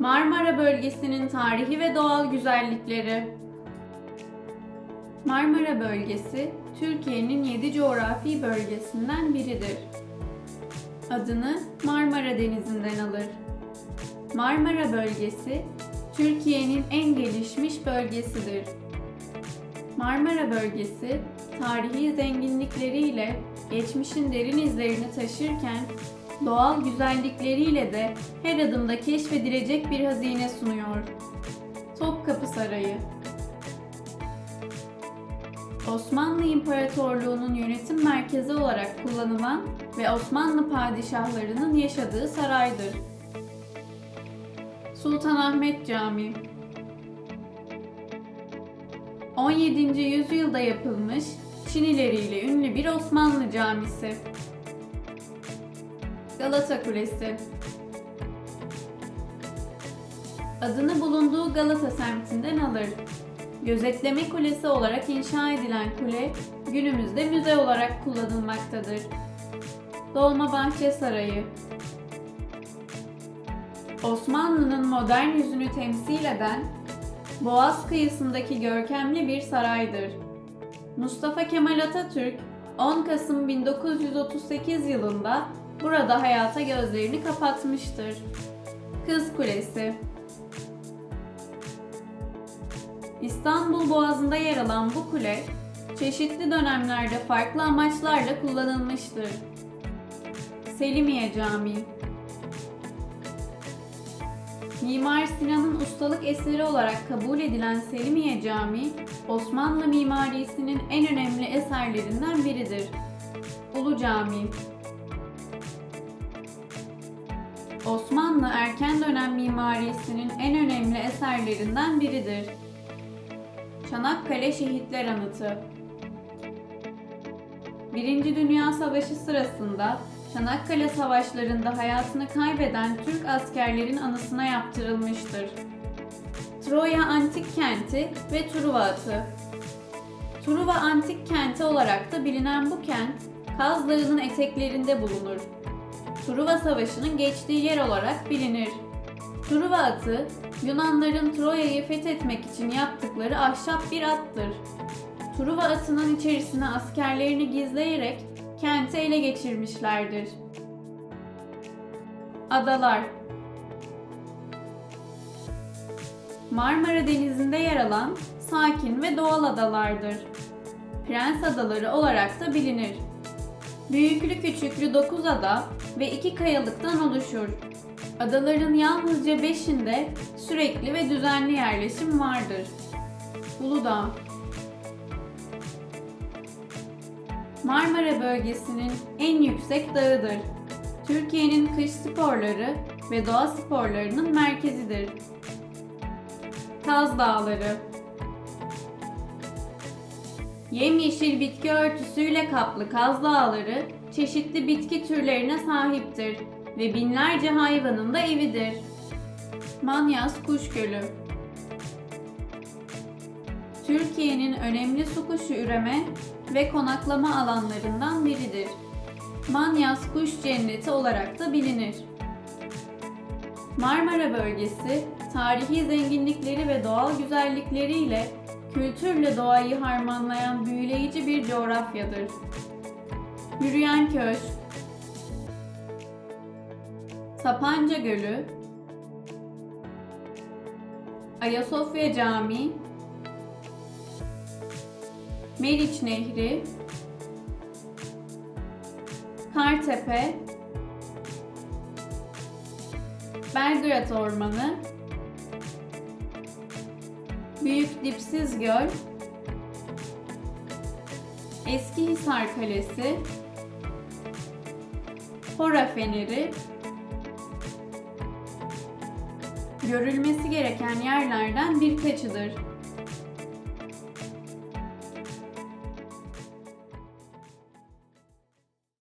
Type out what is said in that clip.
Marmara bölgesinin tarihi ve doğal güzellikleri. Marmara bölgesi Türkiye'nin 7 coğrafi bölgesinden biridir. Adını Marmara Denizi'nden alır. Marmara bölgesi Türkiye'nin en gelişmiş bölgesidir. Marmara bölgesi tarihi zenginlikleriyle geçmişin derin izlerini taşırken doğal güzellikleriyle de her adımda keşfedilecek bir hazine sunuyor. Topkapı Sarayı Osmanlı İmparatorluğu'nun yönetim merkezi olarak kullanılan ve Osmanlı padişahlarının yaşadığı saraydır. Sultanahmet Camii 17. yüzyılda yapılmış Çinileriyle ünlü bir Osmanlı camisi. Galata Kulesi Adını bulunduğu Galata semtinden alır. Gözetleme kulesi olarak inşa edilen kule günümüzde müze olarak kullanılmaktadır. Dolmabahçe Sarayı Osmanlı'nın modern yüzünü temsil eden Boğaz kıyısındaki görkemli bir saraydır. Mustafa Kemal Atatürk 10 Kasım 1938 yılında burada hayata gözlerini kapatmıştır. Kız Kulesi İstanbul Boğazı'nda yer alan bu kule, çeşitli dönemlerde farklı amaçlarla kullanılmıştır. Selimiye Camii Mimar Sinan'ın ustalık eseri olarak kabul edilen Selimiye Camii, Osmanlı mimarisinin en önemli eserlerinden biridir. Ulu Camii Osmanlı erken dönem mimarisinin en önemli eserlerinden biridir. Çanakkale Şehitler Anıtı Birinci Dünya Savaşı sırasında Çanakkale Savaşları'nda hayatını kaybeden Türk askerlerin anısına yaptırılmıştır. Troya Antik Kenti ve Truva Atı Truva Antik Kenti olarak da bilinen bu kent, Kaz Dağı'nın eteklerinde bulunur. Truva Savaşı'nın geçtiği yer olarak bilinir. Truva atı, Yunanların Troya'yı fethetmek için yaptıkları ahşap bir attır. Truva atının içerisine askerlerini gizleyerek kenti ele geçirmişlerdir. Adalar Marmara Denizi'nde yer alan sakin ve doğal adalardır. Prens Adaları olarak da bilinir. Büyüklü küçüklü 9 ada ve 2 kayalıktan oluşur. Adaların yalnızca 5'inde sürekli ve düzenli yerleşim vardır. Uludağ Marmara bölgesinin en yüksek dağıdır. Türkiye'nin kış sporları ve doğa sporlarının merkezidir. Kaz Dağları Yemyeşil bitki örtüsüyle kaplı Kaz Dağları çeşitli bitki türlerine sahiptir ve binlerce hayvanın da evidir. Manyas Kuş Gölü Türkiye'nin önemli su kuşu üreme ve konaklama alanlarından biridir. Manyas Kuş Cenneti olarak da bilinir. Marmara bölgesi, tarihi zenginlikleri ve doğal güzellikleriyle kültürle doğayı harmanlayan büyüleyici bir coğrafyadır. Yürüyen Köşk Sapanca Gölü Ayasofya Camii Meriç Nehri Kartepe Belgrad Ormanı Büyük Dipsiz Göl. Eskihisar Kalesi. Hora Feneri. Görülmesi gereken yerlerden birkaçıdır.